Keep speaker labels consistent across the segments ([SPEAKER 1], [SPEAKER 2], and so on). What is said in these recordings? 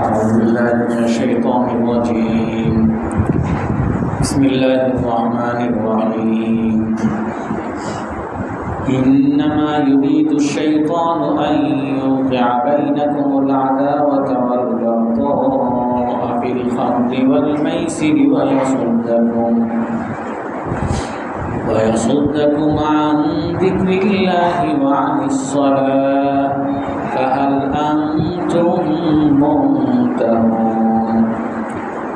[SPEAKER 1] أعوذ بالله من الشيطان الرجيم. بسم الله الرحمن الرحيم. إنما يريد الشيطان أن يوقع بينكم العداوة والبغضاء في الخمر والميسر ويصدكم. ويصدكم عن ذكر الله وعن الصلاة. فهل أنتم منتهون؟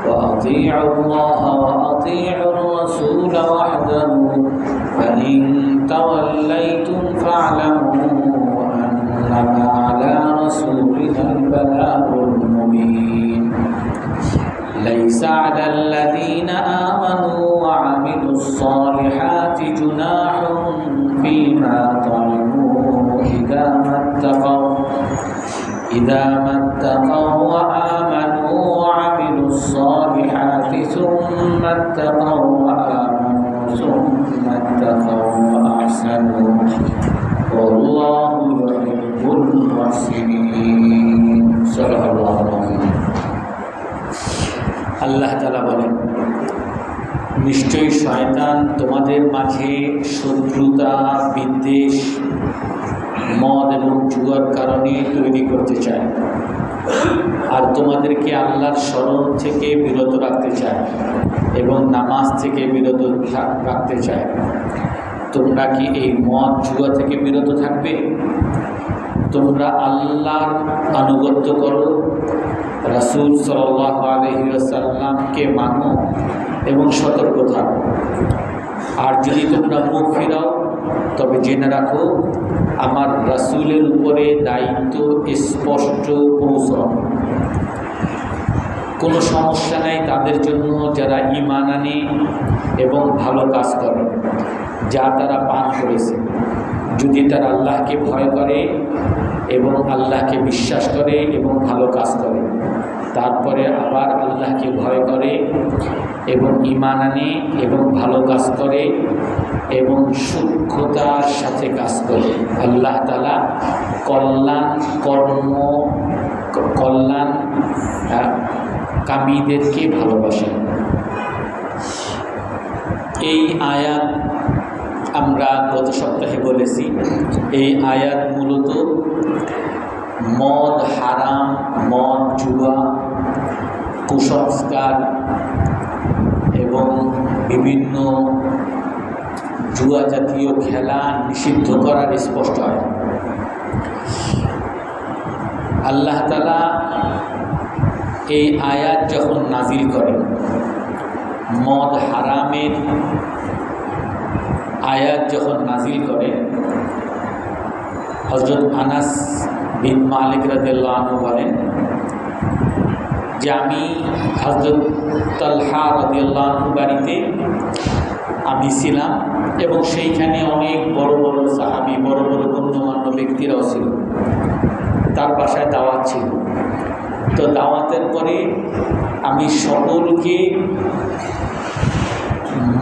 [SPEAKER 1] وأطيعوا الله وأطيعوا الرسول وحده. فإن توليتم فاعلموا أنما على رسولنا البلاغ المبين. ليس على الذين آمنوا وعملوا الصالحات جناح فيما طعموا إذا ما اتقوا. إذا ما اتقوا وآمنوا وعملوا الصالحات ثم اتقوا وآمنوا ثم اتقوا وأحسنوا والله يحب المحسنين صدق الله العظيم আল্লাহ তালা বলেন নিশ্চয়ই শয়তান তোমাদের মাঝে শত্রুতা বিদ্বেষ মদ এবং জুয়ার কারণে তৈরি করতে চায়। আর তোমাদেরকে আল্লাহর স্মরণ থেকে বিরত রাখতে চায় এবং নামাজ থেকে বিরত রাখতে চায়। তোমরা কি এই মদ, জুয়া থেকে বিরত থাকবে? তোমরা আল্লাহর আনুগত্য করো। রাসুল সাল্লাহ আলহিসাল্লামকে মানো এবং সতর্ক থাকো। আর যদি তোমরা মুখ ফিরাও তবে জেনে রাখো, আমার রাসুলের উপরে দায়িত্ব স্পষ্ট পৌঁছানো কোনো সমস্যা নেই তাদের জন্য যারা ইমান আনে এবং ভালো কাজ করে, যা তারা পান করেছে। যদি তারা আল্লাহকে ভয় করে এবং আল্লাহকে বিশ্বাস করে এবং ভালো কাজ করে, তারপরে আবার আল্লাহকে ভয় করে এবং ইমান আনে এবং ভালো কাজ করে এবং সূক্ষ্মতার সাথে কাজ করে। আল্লাহ তালা কল্যাণ কর্ম কল্যাণ আহ, কামীদেরকে ভালোবাসেন। এই আয়াত আমরা গত সপ্তাহে বলেছি এই আয়াত মূলত মদ হারাম মদ জুয়া কুসংস্কার এবং বিভিন্ন জুয়া জাতীয় খেলা নিষিদ্ধ করার স্পষ্ট হয়। আল্লাহ তালা এই আয়াত যখন নাজিল করেন, মদ হারামের আয়াত যখন নাজিল করে হজরত আনাস বিন মালিক আনহু বলেন যে আমি হজরত তালহা রাদিয়াল্লাহু বাড়িতে আমি ছিলাম এবং সেইখানে অনেক বড় বড় সাহাবি, বড় বড় গণ্যমান্য ব্যক্তিরাও ছিল। তার বাসায় দাওয়াত ছিল। তো দাওয়াতের পরে আমি সকলকে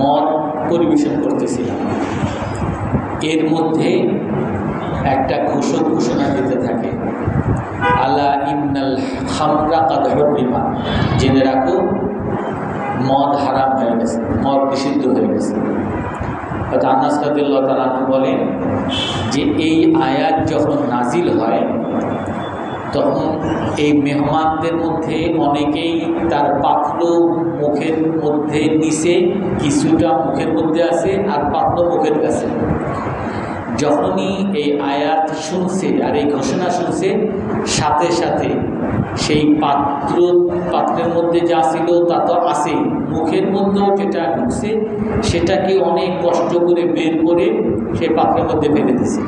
[SPEAKER 1] মদ পরিবেশন করতেছিলাম। এর মধ্যে একটা ঘোষক ঘোষণা দিতে থাকে, আলা ইন্নাল খামরা কাদহরিমা জেনে রাখো, মদ হারাম হয়ে গেছে, মদ নিষিদ্ধ হয়ে গেছে। আনাস বলেন যে এই আয়াত যখন নাজিল হয়, তখন এই মেহমানদের মধ্যে অনেকেই তার পাতলো মুখের মধ্যে নিচে কিছুটা মুখের মধ্যে আছে আর পাতলো মুখের কাছে। যখনই এই আয়াত শুনছে আর এই ঘোষণা শুনছে, সাথে সাথে সেই পাত্র, পাত্রের মধ্যে যা ছিল তা তো আসে মুখের মধ্যেও যেটা ঢুকছে, সেটাকে অনেক কষ্ট করে বের করে সেই পাত্রের মধ্যে ফেলে দিছে।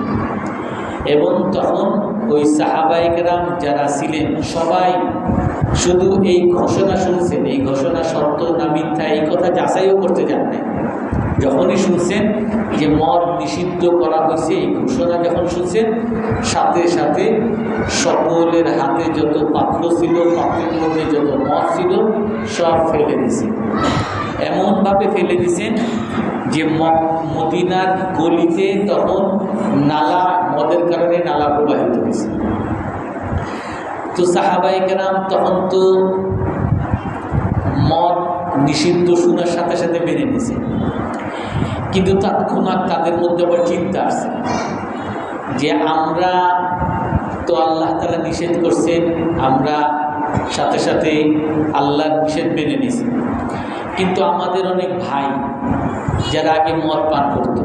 [SPEAKER 1] এবং তখন ওই সাহাবাইকরাম যারা ছিলেন, সবাই শুধু এই ঘোষণা শুনছেন, এই ঘোষণা সত্য না মিথ্যা, এই কথা যাচাইও করতে যান নাই। যখনই শুনছেন যে মদ নিষিদ্ধ করা হয়েছে, এই ঘোষণা যখন শুনছেন, সাথে সাথে সকলের হাতে যত পাত্র ছিল, পাত্রের মধ্যে যত মদ ছিল, সব ফেলে দিছে এমনভাবে ফেলে দিছেন যে মদিনার গলিতে তখন নালা, মদের কারণে নালা প্রবাহিত হয়েছে। তো সাহাবাইকেরাম তখন তো মদ নিষিদ্ধ শোনার সাথে সাথে মেনে নিছে। কিন্তু তৎক্ষণাৎ তাদের মধ্যে আবার চিন্তা আছে যে আমরা তো আল্লাহ তালা নিষেধ করছেন, আমরা সাথে সাথে আল্লাহর নিষেধ মেনে নিছি। কিন্তু আমাদের অনেক ভাই যারা আগে মদ পান করত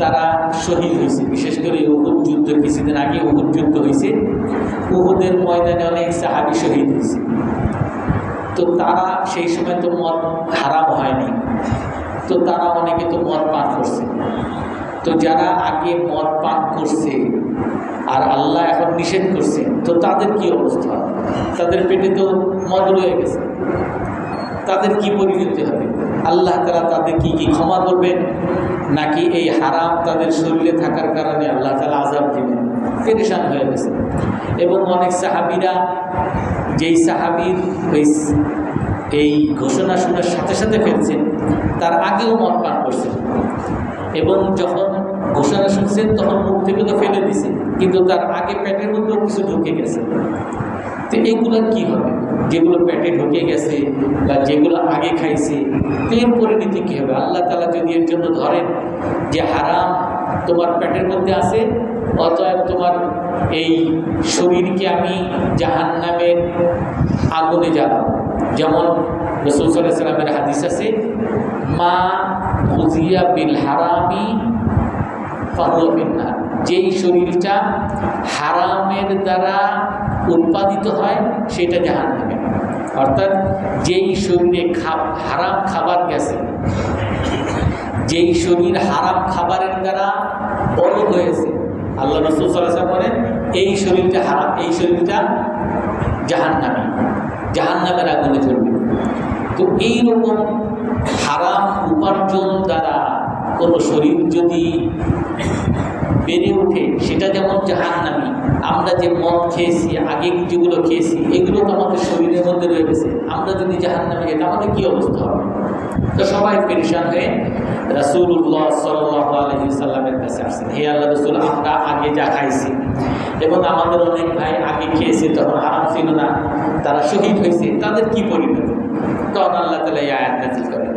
[SPEAKER 1] তারা শহীদ হয়েছে। বিশেষ করে উহুদ যুদ্ধ কিছুদিন আগে উহুদ যুদ্ধ হয়েছে। উহুদের ময়দানে অনেক সাহাবি শহীদ হয়েছে। তো তারা সেই সময় তো মদ হারাম হয়নি। তো তারা অনেকে তো মদ পান করছে। তো যারা আগে মদ পান করছে আর আল্লাহ এখন নিষেধ করছে, তো তাদের কি অবস্থা? তাদের পেটে তো মদ রয়ে গেছে। তাদের কি পরিণতি হবে? আল্লাহ তালা তাদের কি কি ক্ষমা করবেন, নাকি এই হারাম তাদের শরীরে থাকার কারণে আল্লাহ তালা আজাব দিবেন? পেরেশান হয়ে গেছে। এবং অনেক সাহাবিরা যেই সাহাবির ওই এই ঘোষণা শোনার সাথে সাথে ফেলছেন, তার আগেও মত পান করছেন। এবং যখন ঘোষণা শুনছেন, তখন মুখ থেকে তো ফেলে দিছে, কিন্তু তার আগে পেটের মধ্যেও কিছু ঢুকে গেছে। তো এইগুলোর কী হবে? যেগুলো পেটে ঢুকে গেছে বা যেগুলো আগে খাইছে এর পরিণতি কী হবে? আল্লাহ তালা যদি এর জন্য ধরেন যে হারাম তোমার পেটের মধ্যে আছে, অতএব তোমার এই শরীরকে আমি জাহান নামের আগুনে জ্বালাবো। যেমন রসুল সাল্লাহ সাল্লামের হাদিস আছে, মা ভুজিয়া বিল হারামি ফাহুয়া যেই শরীরটা হারামের দ্বারা উৎপাদিত হয়, সেটা জাহান নেবে অর্থাৎ যেই শরীরে হারাম খাবার গেছে, যেই শরীর হারাম খাবারের দ্বারা বড় হয়েছে, আল্লাহ রসুল সাল্লাহ বলেন, এই শরীরটা হারাম, এই শরীরটা জাহান নামে জাহান নামের আগুনে চলবে তো এইরকম হারাম উপার্জন দ্বারা কোনো শরীর যদি বেড়ে ওঠে, সেটা যেমন জাহান্নামি। আমরা যে মদ খেয়েছি, আগে যেগুলো খেয়েছি, এগুলো তো আমাদের শরীরের মধ্যে রয়ে গেছে। আমরা যদি জাহান্নামে যাই আমাদের কী অবস্থা হবে? তো সবাই পেরেশান হয়ে রাসুল্লাহ সাল্লাহ আলহি সাল্লামের কাছে আসছেন। হে আল্লাহ রসুল, আমরা আগে যা খাইছি, এবং আমাদের অনেক ভাই আগে খেয়েছে, তখন আরাম ছিল না, তারা শহীদ হয়েছে, তাদের কি পরিণত তখন আল্লাহ তালা এই আয়াত নাজিল করেন।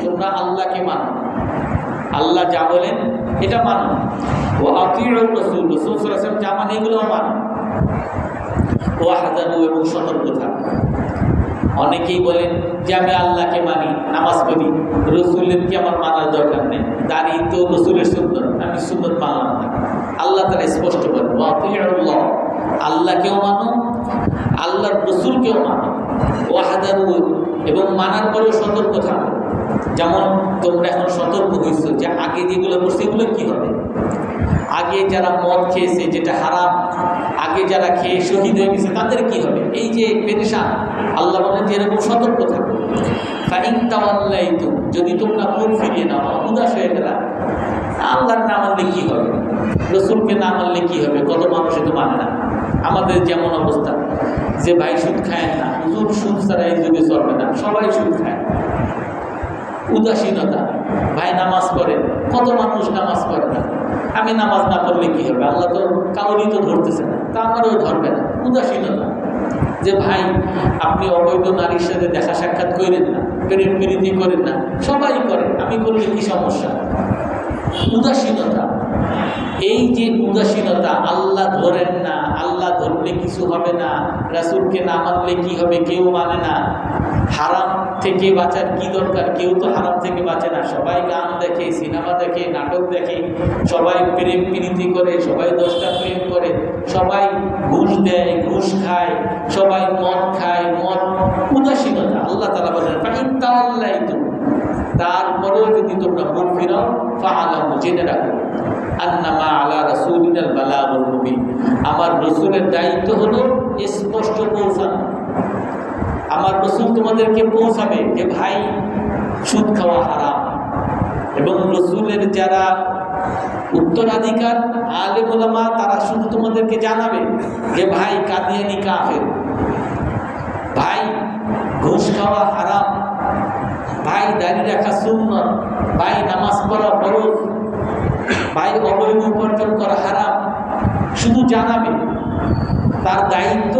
[SPEAKER 1] তোমরা আল্লাহকে মানো। আল্লাহ যা বলেন, এটা মানো। ও আতির রসুল রসুল সাল্লাম যা মানে এগুলো মানো। ও হাজারু এবং সতর্ক থাকো। অনেকেই বলেন যে আমি আল্লাহকে মানি, নামাজ পড়ি। রসুলের কি আমার মানার দরকার নেই? দাঁড়িয়ে তো রসুলের সুন্দর আমি সুন্দর মানলাম না। আল্লাহ তারা স্পষ্ট করেন আল্লাহ আল্লাহকেও মানো, আল্লাহর রসুলকেও মানো। ওয়াহাদারু এবং মানার পরেও সতর্ক থাকো। যেমন তোমরা এখন সতর্ক হয়েছ যে আগে যেগুলো করছে এগুলো কী হবে? আগে যারা মদ খেয়েছে, যেটা হারাম, আগে যারা খেয়ে শহীদ হয়ে গেছে, তাদের কি হবে? এই যে পেরেশান, আল্লাহ বলেন যে এরকম সতর্ক থাকো। ফাইনতাওয়াল্লাই তো যদি তোমরা মুখ ফিরিয়ে নাও, উদাস হয়ে গেলা আল্লাহর না মানলে কী হবে? রসুলকে না মানলে কী হবে? কত মানুষে তো মানে না। আমাদের যেমন অবস্থা। যে ভাই সুদ খায় না, হুজুর সুদ ছাড়া এই যুগে চলবে না, সবাই সুদ খায়। উদাসীনতা, ভাই নামাজ পড়ে, কত মানুষ নামাজ পড়ে না? আমি নামাজ না পড়লে কী হবে? আল্লাহ তো কাউরই তো ধরতেছে না, তা আমারও ধরবে না। উদাসীনতা, যে ভাই, আপনি অবৈধ নারীর সাথে দেখা সাক্ষাৎ করেন না, প্রেম প্রীতি করেন না, সবাই করে, আমি করলে কি সমস্যা? উদাসীনতা, এই যে উদাসীনতা আল্লাহ ধরেন না ধরলে কিছু হবে না, রাসুলকে না মানলে কি হবে কেউ মানে না। হারাম থেকে বাঁচার কি দরকার? কেউ তো হারাম থেকে বাঁচে না। সবাই গান দেখে, সিনেমা দেখে, নাটক দেখে, সবাই প্রেম প্রীতি করে, সবাই দশটা প্রেম করে, সবাই ঘুষ দেয়, ঘুষ খায়, সবাই মদ খায়, মদ, উদাসীনতা, আল্লাহ তালা বলেন আল্লাহ তো তারপরেও যদি তোমরা মুখ ফিরাও ফাহালাম জেনে রাখো। আন্নামা আলা রসুলিনাল বালাগুল আমার রসুলের দায়িত্ব হলো স্পষ্ট পৌঁছানো। আমার রসুল তোমাদেরকে পৌঁছাবে যে, ভাই, সুদ খাওয়া হারাম। এবং রসুলের যারা উত্তরাধিকার আলে মোলামা তারা শুধু তোমাদেরকে জানাবে যে, ভাই কাদিয়ানি কাফের। ভাই, ঘুষ খাওয়া হারাম। ভাই দাঁড়িয়ে রাখা সুন্নত, ভাই নামাজ পড়া ফরজ, ভাই অবৈধ উপার্জন করা হারাম, শুধু জানাবে। তার দায়িত্ব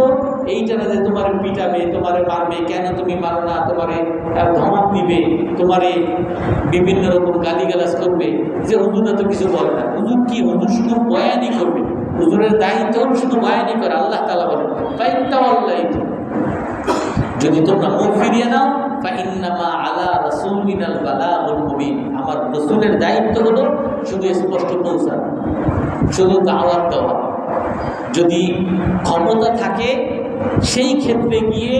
[SPEAKER 1] এইটা না যে তোমার পিটাবে, তোমারে মারবে, কেন তুমি মারো না, তোমারে ধমক দিবে, তোমারে বিভিন্ন রকম গালিগালাজ করবে। যে হুজুরা তো কিছু বলে না। হুজুর কি? হুজুর শুধু বয়ানি করবে। হুজুরের দায়িত্ব শুধু বয়ানি করে, আল্লাহ তালা বলে দায়িত্ব আল্লাহ যদি তোমরা মুখ ফিরিয়ে নাও আলা আমার রসুলের দায়িত্ব হলো শুধু স্পষ্ট পৌঁছানো, শুধু দাওয়াত দেওয়া। যদি ক্ষমতা থাকে, সেই ক্ষেত্রে গিয়ে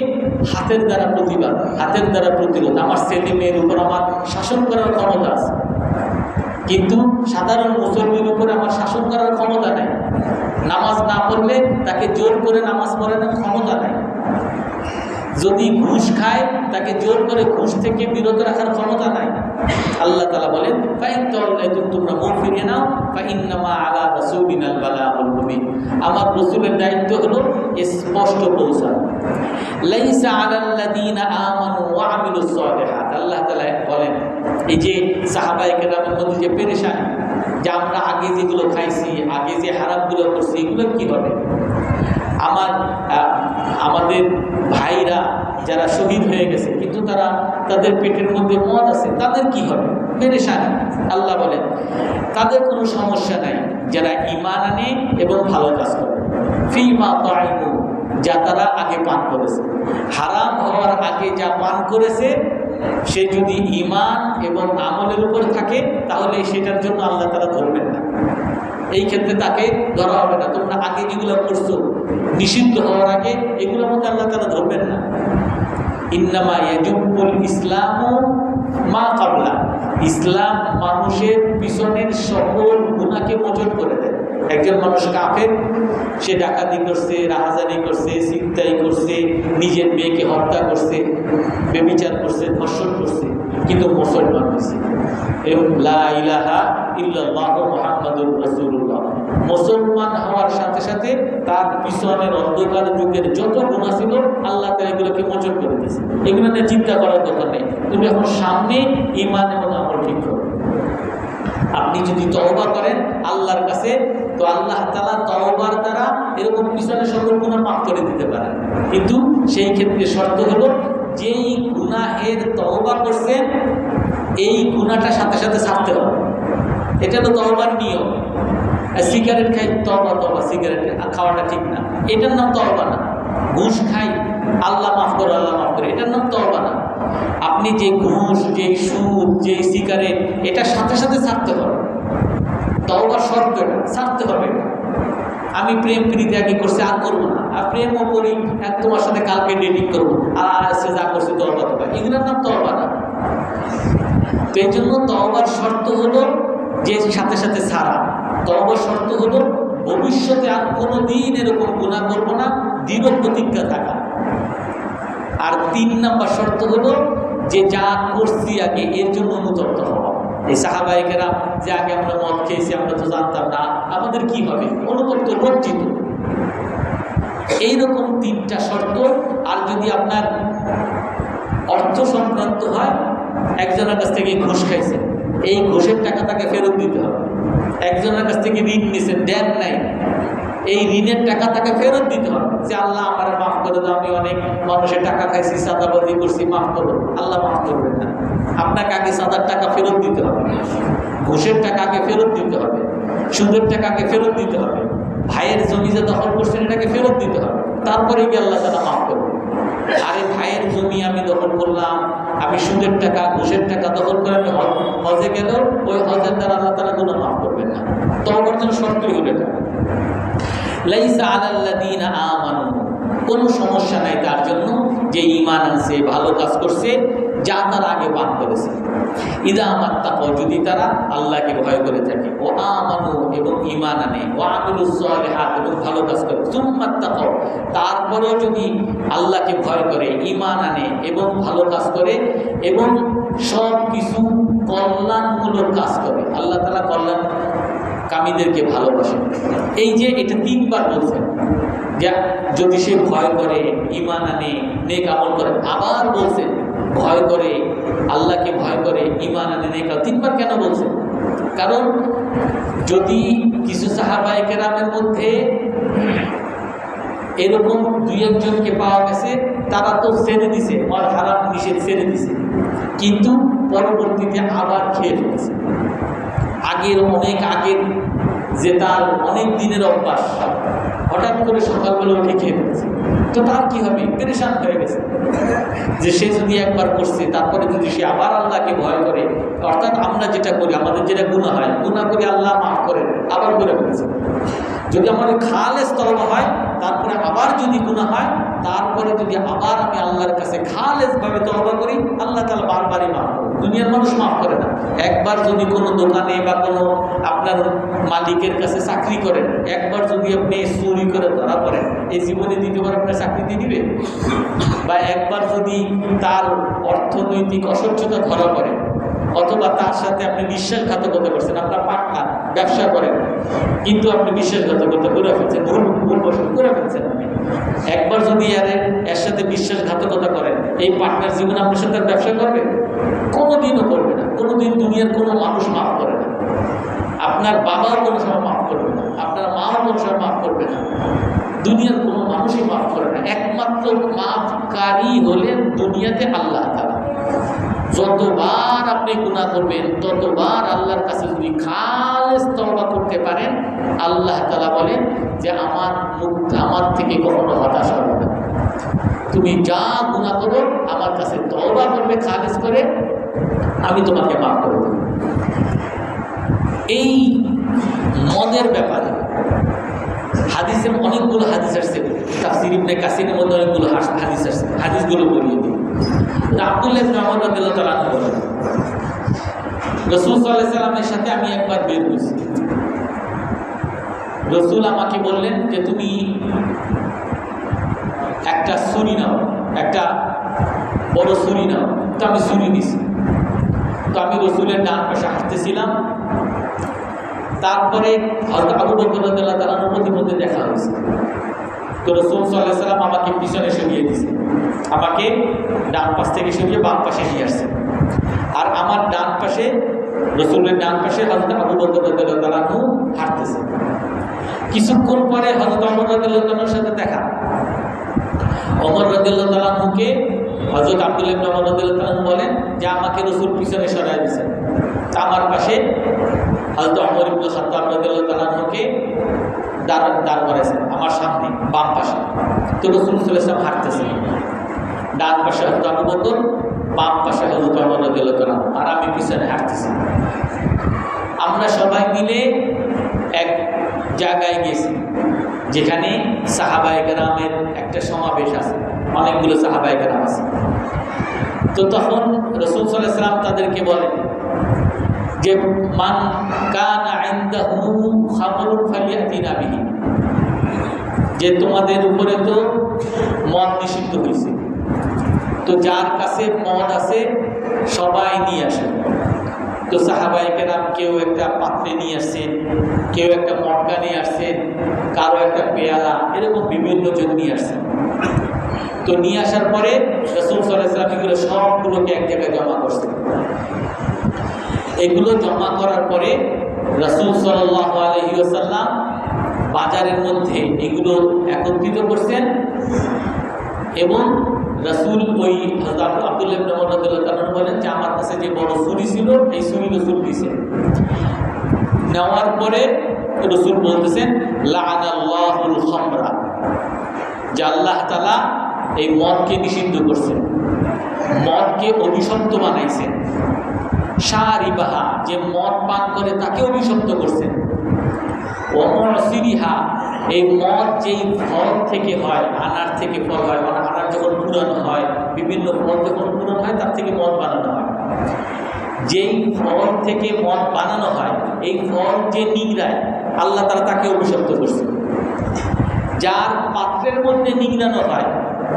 [SPEAKER 1] হাতের দ্বারা প্রতিবাদ, হাতের দ্বারা প্রতিরোধ। আমার ছেলে মেয়ের উপর আমার শাসন করার ক্ষমতা আছে। কিন্তু সাধারণ মুসলমানের উপরে আমার শাসন করার ক্ষমতা নেই। নামাজ না পড়লে তাকে জোর করে নামাজ পড়ানোর ক্ষমতা নেই। যদি ঘুষ খায়, তাকে জোর করে ঘুষ থেকে বিরত রাখার ক্ষমতা নাই। আল্লাহ তালা বলেন ফাইন তল্লাইতুম তোমরা মুখ ফিরিয়ে নাও, ফাইন্নামা আলা রাসূলিনাল বালাগুল মুবিন। আমার রাসূলের দায়িত্ব হলো স্পষ্ট পৌঁছানো। লাইসা আলাল্লাযীনা আমানু ওয়া আমিলুস সালিহাত। আল্লাহ তাআলা বলেন, এই যে সাহাবায়ে কেরামের মধ্যে যে পেরেশানি, যে আমরা আগে যেগুলো খাইছি, আগে যে হারামগুলো করছি এগুলো কি হবে? আমার আমাদের ভাইরা যারা শহীদ হয়ে গেছে, কিন্তু তারা তাদের পেটের মধ্যে মদ আছে, তাদের কি হবে? পেরেশানি আল্লাহ বলেন, তাদের কোনো সমস্যা নাই, যারা ইমান আনে এবং ভালো কাজ করে। ফি মা তাইমু, যা তারা আগে পান করেছে। হারাম হওয়ার আগে যা পান করেছে, সে যদি ইমান এবং আমলের উপর থাকে, তাহলে সেটার জন্য আল্লাহ তারা ধরবেন না। এই ক্ষেত্রে তাকে ধরা হবে না। তোমরা আগে যেগুলো করছ, নিষিদ্ধ হওয়ার আগে এগুলোর মধ্যে আল্লাহ তারা ধরবেন না। ইন্নামা ইসলামু মা কাবলা। ইসলাম মানুষের পিছনের সকল গুণাকে মোচন করে দেয়। একজন মানুষ কাফের, সে ডাকাতি করছে, রাহাজানি করছে চিন্তাই করছে, নিজের মেয়েকে হত্যা করছে, বেবিচার করছে, ধর্ষণ করছে, কিন্তু মুসলমান হয়েছে। এবং লা ইলাহা ইল্লাল্লাহ মুহাম্মাদুর রাসূলুল্লাহ। মুসলমান হওয়ার সাথে সাথে তার পিছনের অন্ধকার যুগের যত গুণা ছিল, আল্লাহ তাআলা এগুলোকে মোচন করে দিয়েছে। এগুলো নিয়ে চিন্তা করার দরকার নেই। তুমি এখন সামনে ইমান এবং আমল ঠিক করো আপনি যদি তওবা করেন আল্লাহর কাছে, তো আল্লাহ তালা তওবার দ্বারা এরকম পিছনে সকল গুণা মাফ করে দিতে পারেন। কিন্তু সেই ক্ষেত্রে শর্ত হলো, যেই গুনাহের তওবা করছেন, এই গুণাটা সাথে সাথে ছাড়তে হবে। এটা হলো তওবার নিয়ম। সিগারেট খাই তবা তবা সিগারেট খাওয়াটা ঠিক না। এটার নাম তবা না। ঘুষ খাই, আল্লাহ মাফ করে, আল্লাহ মাফ করে। এটার নাম তবা না। আপনি যে ঘুষ, যে সুদ, যে সিগারেট এটা সাথে সাথে ছাড়তে হবে। তওবার শর্ত ছাড়তে হবে আমি প্রেম প্রীতি আগে করছি, আর করব না। আর প্রেমও করি আর তোমার সাথে কালকে ডেটিং করব। আর আজকে যা করছি তবা তবা এগুলোর নাম তবা না। তো এই জন্য তওবার শর্ত হলো যে সাথে সাথে ছাড়া। তওবার শর্ত হলো, ভবিষ্যতে আর কোনো দিন এরকম গুণা করব না, দৃঢ় প্রতিজ্ঞা থাকা। আর তিন নাম্বার শর্ত হলো, যে যা করছি আগে এর জন্য অনুতপ্ত হওয়া। এই সাহাবাহিকেরা যে আগে আমরা মদ খেয়েছি, আমরা তো জানতাম না, আমাদের কি হবে? অনুতপ্ত, লজ্জিত। এইরকম তিনটা শর্ত, আর যদি আপনার অর্থ সংক্রান্ত হয়, একজনের কাছ থেকে ঘুষ খাইছে এই ঘুষের টাকা তাকে ফেরত দিতে হবে। একজনের কাছ থেকে ঋণ নিছেন দেন নাই। এই ঋণের টাকা তাকে ফেরত দিতে হবে। যে আল্লাহ আমার মাফ করে দাও, আমি অনেক মানুষের টাকা খাইছি সাদাবাদি করছি, মাফ করো। আল্লাহ মাফ করবেন না। আপনাকে আগে সাদার টাকা ফেরত দিতে হবে। ঘুষের টাকাকে ফেরত দিতে হবে। সুদের টাকাকে ফেরত দিতে হবে। ভাইয়ের জমি যে দখল করছেন, এটাকে ফেরত দিতে হবে। তারপরে গিয়ে আল্লাহ তারা মাফ করবে আরে ভাইয়ের জমি আমি দখল করলাম আমি সুদের টাকা, ঘুষের টাকা দখল করে আমি হজে গেল, ওই হজের দ্বারা আল্লাহ তারা কোনো মাফ করবেন না। তো আমার জন্য শর্তই হলো আমানু। কোনো সমস্যা নাই তার জন্য। যে ইমান আছে ভালো কাজ করছে, যা তার আগে পান করেছে। ইদা আমার তাকও যদি তারা আল্লাহকে ভয় করে থাকে। ও আমানু এবং ঈমান আনে, ও সালিহাত এবং ভালো কাজ করে। সুম্মাত তাকও তারপরেও যদি আল্লাহকে ভয় করে, ঈমান আনে এবং ভালো কাজ করে এবং সব কিছু কল্যাণমূলক কাজ করে, আল্লাহ তাআলা কল্যাণ কামীদেরকে ভালোবাসে এই যে এটা তিনবার বলছেন, যে যদি সে ভয় করে ইমান আনে, নেক আমল করে, আবার বলছেন ভয় করে, আল্লাহকে ভয় করে ইমান আনে নেক তিনবার কেন বলছেন কারণ যদি কিছু সাহাবায়ে কেরামের মধ্যে এরকম দুই একজনকে পাওয়া গেছে, তারা তো ছেড়ে দিছে মদ হারাম নিষেধ ছেড়ে দিছে। কিন্তু পরবর্তীতে আবার খেয়ে ফেলেছে। আগের অনেক আগের যে তার অনেক দিনের অভ্যাস, হঠাৎ করে সকালবেলা উঠে খেয়ে ফেলেছে। তো তার কি হবে? পেরেশান হয়ে গেছে। যে সে যদি একবার করছে, তারপরে যদি সে আবার আল্লাহকে ভয় করে, অর্থাৎ আমরা যেটা করি, আমাদের যেটা গুণা হয় গুণা করে আল্লাহ মাফ করেন, আবার করে ফেলছে। যদি আমাদের খালেস তলবা হয়, তারপরে আবার যদি গুণা হয় তারপরে যদি আবার আমি আল্লাহর কাছে খালেস ভাবে তলবা করি, আল্লাহ তালা বারবারই মাফ করে দুনিয়ার মানুষ মাফ করে না। একবার যদি কোনো দোকানে বা কোনো আপনার মালিকের কাছে চাকরি করেন, একবার যদি আপনি চুরি করে ধরা পড়েন, এই জীবনে দ্বিতীয়বার আপনার চাকরি দিয়ে দিবে? বা একবার যদি তার অর্থনৈতিক অসচ্ছতা ধরা পড়ে, অথবা তার সাথে আপনি বিশ্বাসঘাতকতা করছেন আপনার পার্টনার ব্যবসা করেন। কিন্তু আপনি বিশ্বাসঘাতকতা করে ফেলছেন, ভুল ভুল বসত করে ফেলছেন। একবার যদি এর এর সাথে বিশ্বাসঘাতকতা করেন, এই পার্টনার জীবনে আপনার সাথে আর ব্যবসা করবে? কোনোদিনও করবে না। কোনোদিন দুনিয়ার কোনো মানুষ মাফ করে না। আপনার বাবাও কোনো সময় মাফ করবে না। আপনার মাও কোনো সময় মাফ করবে না। দুনিয়ার কোনো মানুষই মাফ করে না। একমাত্র মাফকারী হলেন দুনিয়াতে আল্লাহ। যতবার আপনি গুণা করবেন, ততবার আল্লাহর কাছে যদি খালেস তওবা করতে পারেন, আল্লাহ তালা বলেন যে আমার মুখ আমার থেকে কখনো হতাশ হবে না। তুমি যা গুণা করো, আমার কাছে তওবা করবে, খালেস করে, আমি তোমাকে মাফ করে দেব। এই মদের ব্যাপারে হাদিসে অনেকগুলো হাদিস আসছে, তাফসির ইবনে কাসিরের মধ্যে অনেকগুলো হাদিস আসছে, হাদিসগুলো বলিয়ে আব্দুল্লাহ আমর রাদিয়াল্লাহু তাআলা আনহু বলেন, রাসূল সাল্লামের সাথে আমি একবার বের হয়েছি। রসুল আমাকে বললেন যে, তুমি একটা ছুরি নাও, একটা বড় ছুরি নাও। তো আমি ছুরি নিছি। তো আমি রসুলের ডান পাশে হাঁটতেছিলাম। তারপরে আবু বকর তাআলার মধ্যে মধ্যে দেখা হয়েছে। তো রসুল সাল্লাহ সাল্লাম আমাকে পিছনে সরিয়ে দিয়েছে। আমাকে ডান পাশ থেকে সরিয়ে বাম পাশে নিয়ে আসছে। আর আমার ডান পাশে, রসুলের ডান পাশে হজরত আবু বকর হাঁটতেছে। কিছুক্ষণ পরে হজরত অমর রাদিয়াল্লাহু তাআলার সাথে দেখা। অমর রাদিয়াল্লাহু তাআলাকে হজরত আব্দুল্লাহ ইবনে ওমর রাদিয়াল্লাহু বলেন যে, আমাকে রসুল পিছনে সরাই দিয়েছেন। আমার পাশে হজরত অমর রাদিয়াল্লাহু তাআলাকে দাঁড় দাঁড় করেছেন আমার সামনে, বাম পাশে। তো রসুল সাল্লাম হাঁটতেছেন। ডান পাশে হজরত আবু বাম পাশে হজরত অমর রাদিয়াল্লাহু তাআলা আর আমি পিছনে হাঁটতেছি। আমরা সবাই মিলে এক জায়গায় গেছি, যেখানে সাহাবায়ে কেরামের একটা সমাবেশ আছে। অনেকগুলো সাহাবায়ে কেরাম আছে। তো তখন রসুল সাল্লাহ সাল্লাম তাদেরকে বলেন যে মান কান ইনদাহু খামরুন ফালিয়াতিনা বিহি। যে তোমাদের উপরে তো মদ নিষিদ্ধ হয়েছে তো যার কাছে মদ আছে, সবাই নিয়ে আসে। তো সাহাবাই কেরাম কেউ একটা পাত্রে নিয়ে আসছেন কেউ একটা মটকা নিয়ে আসছেন কারও একটা পেয়ালা, এরকম বিভিন্ন জন নিয়ে আসছেন তো নিয়ে আসার পরে রসুল সাল্লাহ সবগুলোকে এক জায়গায় জমা করছেন এগুলো জমা করার পরে রসুল আলহিউসাল্লাম বাজারের মধ্যে এগুলো একত্রিত করছেন এবং রসুল ওই হজরত আব্দুল্লাহ বলেন যে আমার কাছে যে বড় ছুরি ছিল, এই ছুরি রসুল দিয়েছে নেওয়ার পরে রসুল বলতেছেন আল্লাহ তাআলা এই মদকে নিষিদ্ধ করছেন। মদকে অভিশপ্ত বানাইছেন। শাহরিবাহা যে মদ পান করে তাকে অভিশপ্ত করছেন অমরসিরিহা এই মদ যেই ফল থেকে হয়, আনার থেকে ফল হয় মানে আনার যখন পুরানো হয়, বিভিন্ন ফল যখন পুরানো হয়, তার থেকে মদ বানানো হয়। যেই ফল থেকে মদ বানানো হয়, এই ফল যে নিগড়ায় আল্লাহ তারা তাকে অভিশপ্ত করছে। যার পাত্রের মধ্যে নিগড়ানো হয়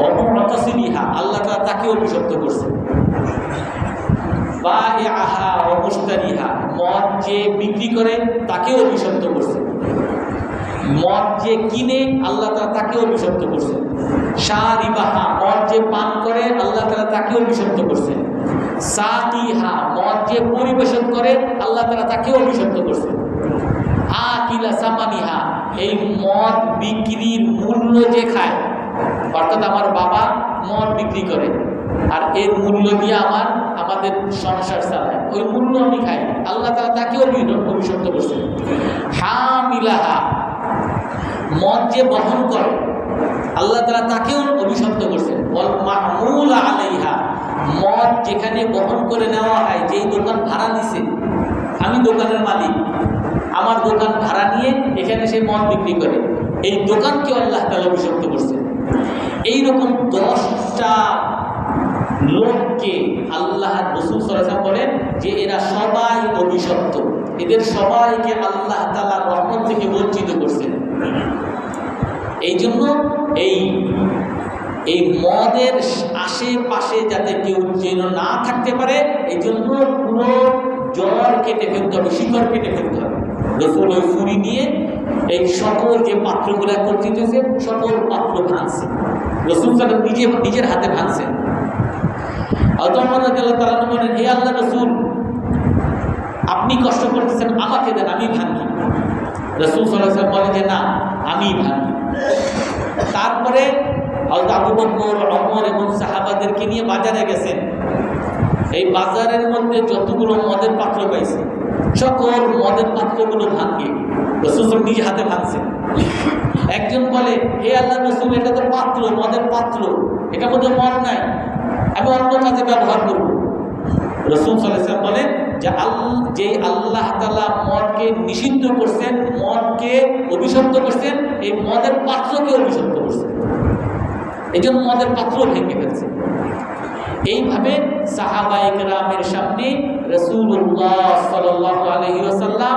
[SPEAKER 1] অমরসিরিহা আল্লাহ তারা তাকে অভিশপ্ত করছে। বা আহা অবস্থারিহা মদ যে বিক্রি করে, তাকেও অভিশপ্ত করছে। মদ যে কিনে, আল্লাহ তালা তাকে অভিশপ্ত করছে। শাহরিবাহা মদ যে পান করে, আল্লাহ তালা তাকে অভিশপ্ত করছে। সাকিহা মদ যে পরিবেশন করে, আল্লাহ তালা তাকে অভিশপ্ত করছে। আকিলা সামানিহা, এই মদ বিক্রির মূল্য যে খায়, অর্থাৎ আমার বাবা মদ বিক্রি করে, আর এর মূল্য দিয়ে আমার আমাদের সংসার চালায়। ওই মূল্য আমি খাই। আল্লাহ তালা তাকেও অভি- অভিশপ্ত করছেন। হা মিলাহা মদ যে বহন করে, আল্লাহ তালা তাকেও অভিশপ্ত করছেন। আলাইহা। মদ যেখানে বহন করে নেওয়া হয়, যেই দোকান ভাড়া নিছে, আমি দোকানের মালিক। আমার দোকান ভাড়া নিয়ে এখানে সে মদ বিক্রি করে। এই দোকানকে আল্লাহ তালা অভিশপ্ত করছেন। এইরকম দশটা লোককে আল্লাহ রসুল সরাসা বলেন যে এরা সবাই অভিশপ্ত। এদের সবাইকে আল্লাহ তালা রহমত থেকে বঞ্চিত করছেন। এই জন্য এই এই মদের আশেপাশে যাতে কেউ যেন না থাকতে পারে এই জন্য পুরো জ্বর কেটে ফেলতে হবে, শিকড় কেটে ফেলতে হবে। রসুল ওই ফুরি নিয়ে এই সকল যে পাত্রগুলো একত্রিত হয়েছে, সকল পাত্র ভাঙছে। রসুল নিজে, নিজের হাতে ভাঙছেন। হে রসুল, আপনি কষ্ট করতেছেন, আমাকে দেন, আমি ভাঙি। রসুল সাল্লাহ বলে যে, না, আমি ভাঙি। তারপরে হয়তো আবু বকর অমর এবং সাহাবাদেরকে নিয়ে বাজারে গেছেন। এই বাজারের মধ্যে যতগুলো মদের পাত্র পাইছে, সকল মদের পাত্রগুলো ভাঙে। রসুল নিজে হাতে ভাঙছেন। একজন বলে, হে আল্লাহ রসুল, এটা তো পাত্র, মদের পাত্র। এটার মধ্যে মদ নাই। আমি অন্য কাজে ব্যবহার করব। রসুল সাল্লাম বলেন যে যে আল্লাহ তালা মনকে নিষিদ্ধ করছেন মনকে অভিশপ্ত করছেন, এই মদের পাত্রকে অভিশপ্ত করছেন। এই জন্য মদের পাত্র ভেঙে ফেলছে। এইভাবে সাহাবাইক রামের সামনে রসুল্লাহ সাল্লাহ আলহি আসাল্লাম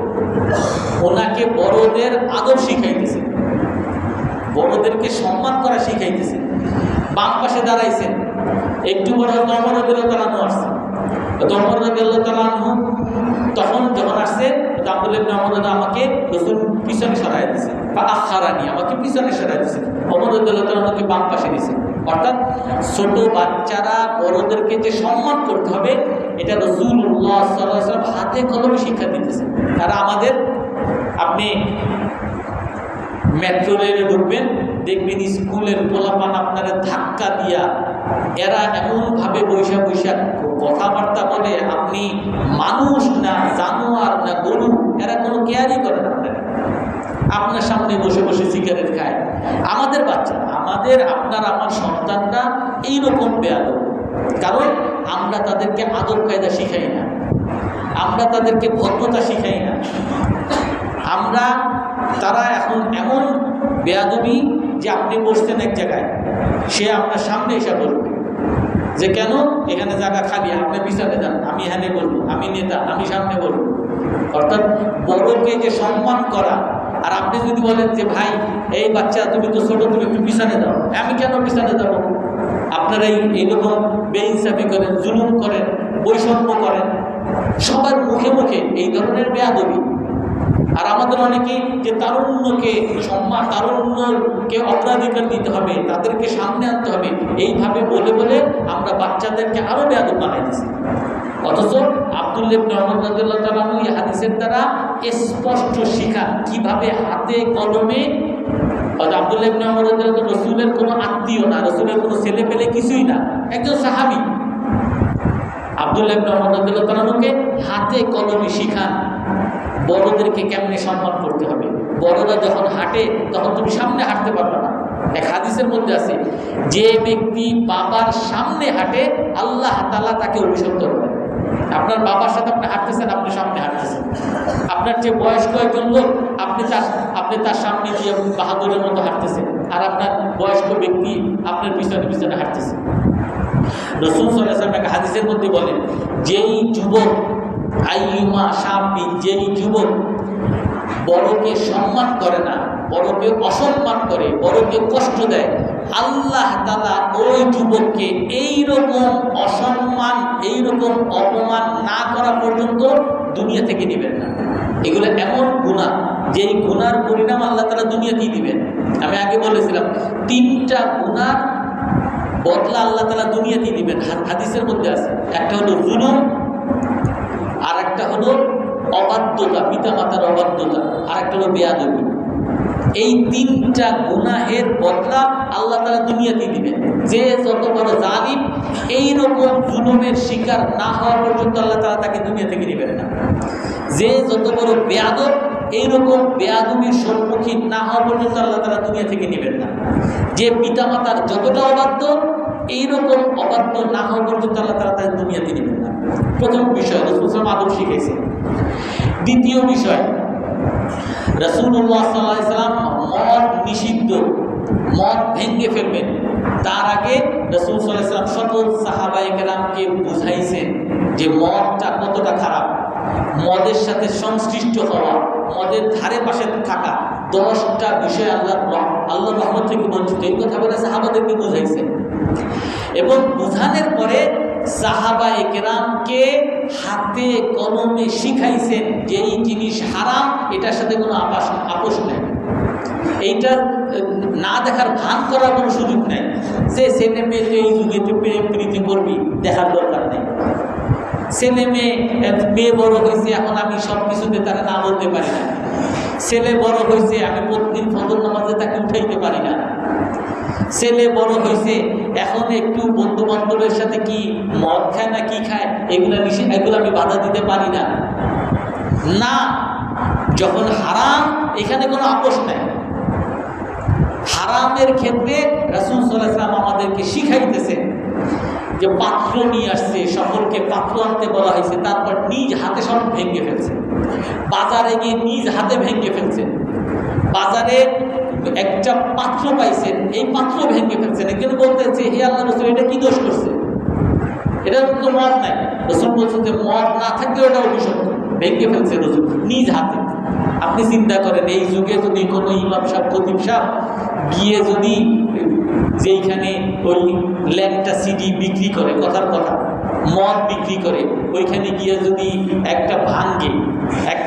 [SPEAKER 1] ওনাকে বড়দের আদর শিখাইতেছে। বড়দেরকে সম্মান করা শিখাইতেছে। বাম পাশে দাঁড়াইছেন। একটু বড় দমর তালানো আসছে। তালানহু তখন যখন আসছে আমাকে পিছনে সরাই দিছে। বা আখারানি আমাকে পিছনে সরাই দিছে। অমর তালানহুকে বাম পাশে দিছে। অর্থাৎ ছোট বাচ্চারা বড়দেরকে যে সম্মান করতে হবে এটা রসুল্লাহ সাল্লাহ সাল্লাম হাতে কলমে শিক্ষা দিতেছে। তারা আমাদের, আপনি মেট্রো রেলে ঢুকবেন, দেখবেন স্কুলের পোলাপান আপনারা ধাক্কা দিয়া এরা এমনভাবে বৈশা বৈশা কথাবার্তা বলে, আপনি মানুষ না, জানোয়ার না, গরু, এরা কোনো কেয়ারই করে না আপনারা আপনার সামনে বসে বসে সিগারেট খায়। আমাদের বাচ্চা, আমাদের আপনার, আমার সন্তানরা এইরকম বেয়াদব। কারণ আমরা তাদেরকে আদর কায়দা শিখাই না। আমরা তাদেরকে ভদ্রতা শিখাই না। আমরা, তারা এখন এমন বেয়াদবি যে আপনি বসতেন এক জায়গায়, সে আপনার সামনে এসে বলবে যে, কেন? এখানে জায়গা খালি, আপনি পিছনে যান, আমি এখানে বলব, আমি নেতা, আমি সামনে বলব। অর্থাৎ বড়কে যে সম্মান করা, আর আপনি যদি বলেন যে, ভাই, এই বাচ্চা, তুমি তো ছোটো, তুমি পিছনে দাও আমি কেন পিছনে যাব? আপনারা এই এইরকম বেইনসাফি করেন, জুলুম করেন, বৈষম্য করেন, সবার মুখে মুখে এই ধরনের বেয়াদবি। আর আমাদের অনেকেই যে তারুণ্যকে সম্মান, তারুণ্যকে অগ্রাধিকার দিতে হবে, তাদেরকে সামনে আনতে হবে, এইভাবে বলে বলে আমরা বাচ্চাদেরকে আরও বেয়াদব বানাই দিচ্ছি অথচ আবদুল্লেব রহমদুল্লাহ তালানু হাদিসের দ্বারা স্পষ্ট শিখা কীভাবে হাতে কলমে আবদুল্লাহ ইবনে রসুলের কোনো আত্মীয় না, রসুলের কোনো ছেলে পেলে কিছুই না, একজন সাহাবী। আবদুল্লাহ ইবনে ওমর রাদিয়াল্লাহু হাতে কলমে শিখান, বড়দেরকে কেমনে সম্মান করতে হবে? বড়রা যখন হাঁটে, তখন তুমি সামনে হাঁটতে পারবে না। এক হাদিসের মধ্যে আছে, যে ব্যক্তি বাবার সামনে হাঁটে, আল্লাহ তাআলা তাকে অভিশপ্ত করে আপনার বাবার সাথে আপনি হাঁটতেছেন, আপনি সামনে হাঁটতেছেন। আপনার যে বয়স্ক একজন লোক, আপনি তার আপনি তার সামনে দিয়ে বাহাদুরের মতো হাঁটতেছেন। আর আপনার বয়স্ক ব্যক্তি আপনার পিছনে পিছনে হাঁটতেছে। রসুল সাল্লাহ একটা হাদিসের মধ্যে বলেন, যেই যুবক আইমা সাপি যেই যুবক বড়কে সম্মান করে না, বড়কে অসম্মান করে, বড়কে কষ্ট দেয় আল্লাহ তালা ওই যুবককে এইরকম অসম্মান, এইরকম অপমান না করা পর্যন্ত দুনিয়া থেকে নেবেন না। এগুলো এমন গুণা যেই গুনার পরিণাম আল্লাহ তালা দুনিয়াতেই দিবেন। আমি আগে বলেছিলাম, তিনটা গুণার বদলা আল্লাহ তালা দুনিয়াতেই দিবেন। হাদিসের মধ্যে আছে। একটা হলো জুলুম আর একটা হলো অবাধ্যতা পিতা মাতার অবাধ্যতা আর একটা হলো বেয়াদবি। এই তিনটা গুনাহের বদলা আল্লাহ তালা দুনিয়াতে দিবেন। যে যত বড় জালিম, এইরকম জুলুমের শিকার না হওয়া পর্যন্ত আল্লাহ তালা তাকে দুনিয়া থেকে নেবেন না। যে যত বড় বেয়াদব, এইরকম বেয়াদবির সম্মুখীন না হওয়া পর্যন্ত আল্লাহ তালা দুনিয়া থেকে নেবেন না। যে পিতামাতার যতটা অবাধ্য, এইরকম অবাধ্য না হওয়া পর্যন্ত আল্লাহ তার দুনিয়াতে নেবেন না। প্রথম বিষয়, রসুল আদব শিখেছে দ্বিতীয় বিষয় রসুল্লাহ সাল্লাম মদ নিষিদ্ধ, মদ ভেঙ্গে ফেলবেন। তার আগে রসুল সাল্লাম সকল সাহাবাহিকেরামকে বুঝাইছেন যে মদটা কতটা খারাপ। মদের সাথে সংশ্লিষ্ট হওয়া, মদের ধারে পাশে থাকা দশটা বিষয় আল্লাহ আল্লাহ রহমত থেকে বঞ্চিত। এই কথা বলে সাহাবাদেরকে বুঝাইছেন। এবং বুঝানোর পরে সাহাবা একরামকে হাতে কলমে শিখাইছেন যে এই জিনিস হারাম, এটার সাথে কোনো আপাস আপোষ নেই। এইটার না দেখার ভান করার কোনো সুযোগ নেই। সে ছেলে মেয়ে এই যুগে প্রেম প্রীতি করবি, দেখার দরকার নেই। ছেলে মেয়ে মেয়ে বড় হয়েছে এখন আমি সব কিছুতে তারা না বলতে পারি না। ছেলে বড় হয়েছে আমি প্রতিদিন ফজর নামাজে তাকে উঠাইতে পারি না। ছেলে বড় হয়েছে, এখন একটু বন্ধু বান্ধবের সাথে কি মদ খায় না কি খায়, এগুলো এগুলো আমি বাধা দিতে পারি না। না, যখন হারাম, এখানে কোনো আপোষ নাই। হারামের ক্ষেত্রে রাসুল সাল্লাহাম আমাদেরকে শিখাইতেছেন যে পাত্র নিয়ে আসছে, সকলকে পাত্র আনতে বলা হয়েছে, তারপর নিজ হাতে সব ভেঙে ফেলছে। বাজারে গিয়ে নিজ হাতে ভেঙে ফেলছে। বাজারে একটা পাত্র পাইছেন, এই পাত্র ভেঙে ফেলছেন। এখানে বলতেছে, হে আল্লাহ রসুল, এটা কি দোষ করছে? এটা তো মদ নাই। রসুল বলছেন যে, মদ না থাকলেও এটা অভিশপ্ত ভেঙে ফেলছে রসুল নিজ হাতে। আপনি চিন্তা করেন, এই যুগে যদি কোনো ইমাম সাহেব, খতিব সাহেব গিয়ে যদি যেইখানে ওই ল্যাংটা সিডি বিক্রি করে, কথার কথা, মদ বিক্রি করে, ওইখানে গিয়ে যদি একটা ভাঙ্গে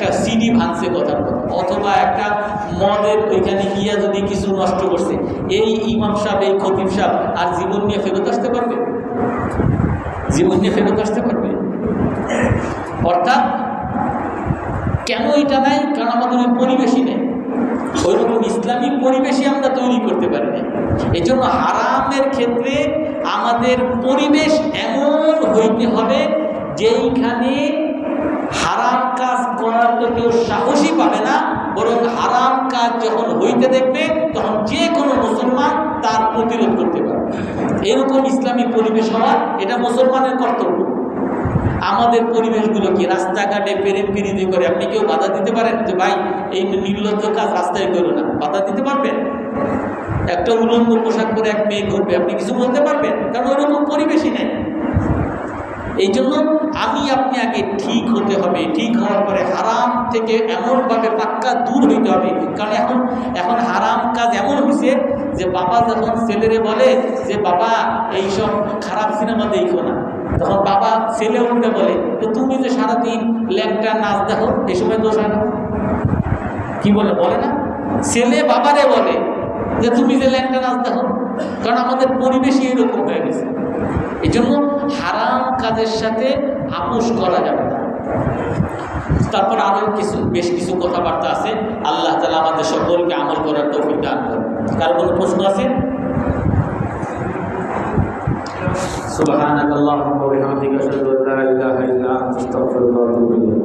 [SPEAKER 1] একটা সিডি ভাঙছে কথার কথা অথবা একটা মদের ওইখানে গিয়া যদি কিছু নষ্ট করছে, এই ইমাম সাহেব, এই খতিব সাহেব আর জীবন নিয়ে ফেরত আসতে পারবে? জীবন নিয়ে ফেরত আসতে পারবে? অর্থাৎ কেন এটা নাই? কারণ আমাদের ওই পরিবেশই নেই। ওইরকম ইসলামী পরিবেশই আমরা তৈরি করতে পারি না এই জন্য হারামের ক্ষেত্রে আমাদের পরিবেশ এমন হইতে হবে যেইখানে করার তো কেউ সাহসই পাবে না, বরং হারাম কাজ যখন হইতে দেখবে, তখন যে কোনো মুসলমান তার প্রতিরোধ করতে পারবে। এরকম ইসলামী পরিবেশ হওয়া, এটা মুসলমানের কর্তব্য। আমাদের পরিবেশগুলো কি রাস্তাঘাটে পেরেন পিরিতি করে, আপনি কেউ বাধা দিতে পারেন যে, ভাই, এই নির্লজ্জ কাজ রাস্তায় করো না। বাধা দিতে পারবেন? একটা উলঙ্গ পোশাক পরে এক মেয়ে ঘুরবে, আপনি কিছু বলতে পারবেন? কারণ ওরকম পরিবেশই নেই। এই জন্য আমি আপনি আগে ঠিক হতে হবে। ঠিক হওয়ার পরে হারাম থেকে এমনভাবে পাক্কা দূর হইতে হবে। কারণ এখন এখন হারাম কাজ এমন হয়েছে যে বাবা যখন ছেলেরে বলে যে, বাবা, এইসব খারাপ সিনেমা দেখো না। তখন বাবা ছেলে উঠে বলে, তো তুমি যে সারাদিন ল্যাংটা নাচ দেখো এই সময় দোষ হয় না? কি বলে? বলে না। ছেলে বাবারে বলে যে, তুমি যে ল্যাংটা নাচ দেখো। কারণ আমাদের পরিবেশই এরকম হয়ে গেছে। এই জন্য হারাম কাজের সাথে আপোষ করা যাবে না তারপর আরো কিছু বেশ কিছু কথাবার্তা আছে আল্লাহ তালা আমাদের সকলকে আমল করার তৌফিক দান করে কার কোনো প্রশ্ন আছে
[SPEAKER 2] سبحانك اللهم وبحمدك اشهد ان لا اله الا انت استغفرك واتوب اليك